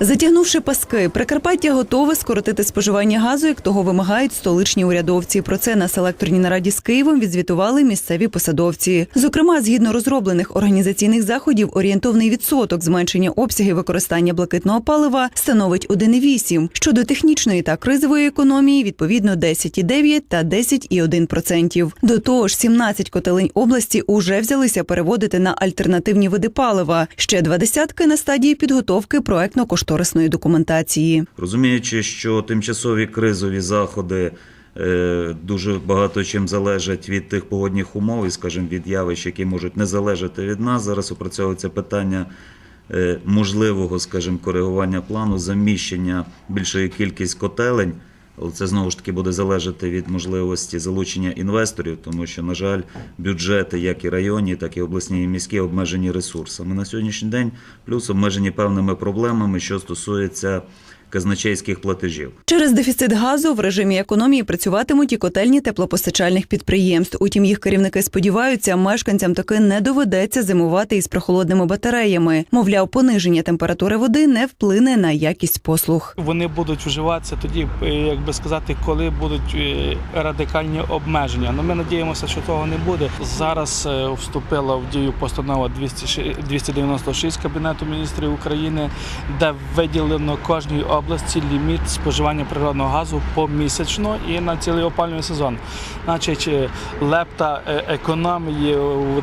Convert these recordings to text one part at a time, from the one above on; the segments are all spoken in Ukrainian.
Затягнувши паски, Прикарпаття готове скоротити споживання газу, як того вимагають столичні урядовці. Про це на селекторній нараді з Києвом відзвітували місцеві посадовці. Зокрема, згідно розроблених організаційних заходів, орієнтовний відсоток зменшення обсягів використання блакитного палива становить 1,8. Щодо технічної та кризової економії, відповідно 10,9 та 10,1%. До того ж, 17 котелень області уже взялися переводити на альтернативні види палива. Ще два десятки на стадії підготовки проектно-кошторисної документації. Розуміючи, що тимчасові кризові заходи е, дуже багато чим залежать від тих погодних умов і, скажімо, від явищ, які можуть не залежати від нас. Зараз опрацьовується питання е, можливого, скажімо, коригування плану, заміщення більшої кількість котелень. Але це знову ж таки буде залежати від можливості залучення інвесторів, тому що, на жаль, бюджети, як і районні, так і обласні і міські, обмежені ресурсами на сьогоднішній день, плюс обмежені певними проблемами, що стосується казначейських платежів. Через дефіцит газу в режимі економії працюватимуть і котельні теплопостачальних підприємств. Утім, їх керівники сподіваються, мешканцям таки не доведеться зимувати із прохолодними батареями. Мовляв, пониження температури води не вплине на якість послуг. Вони будуть вживатися тоді, е, як би сказати, коли будуть е, радикальні обмеження. Ну ми надіємося, що того не буде. Зараз е, вступила в дію постанова 206 296 Кабінету міністрів України, де виділено кожній області ліміт споживання природного газу помісячно і на цілий опалювальний сезон. Значить, е, лепта е, економії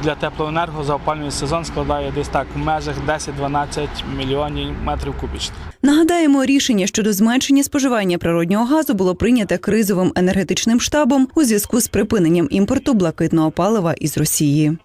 для теплоенерго за опалювальний сезон складає десь так в межах 10-12 мільйонів метрів кубічних. Нагадаємо, рішення щодо зменшення споживання природнього газу було прийнято кризовим енергетичним штабом у зв'язку з припиненням імпорту блакитного палива із Росії.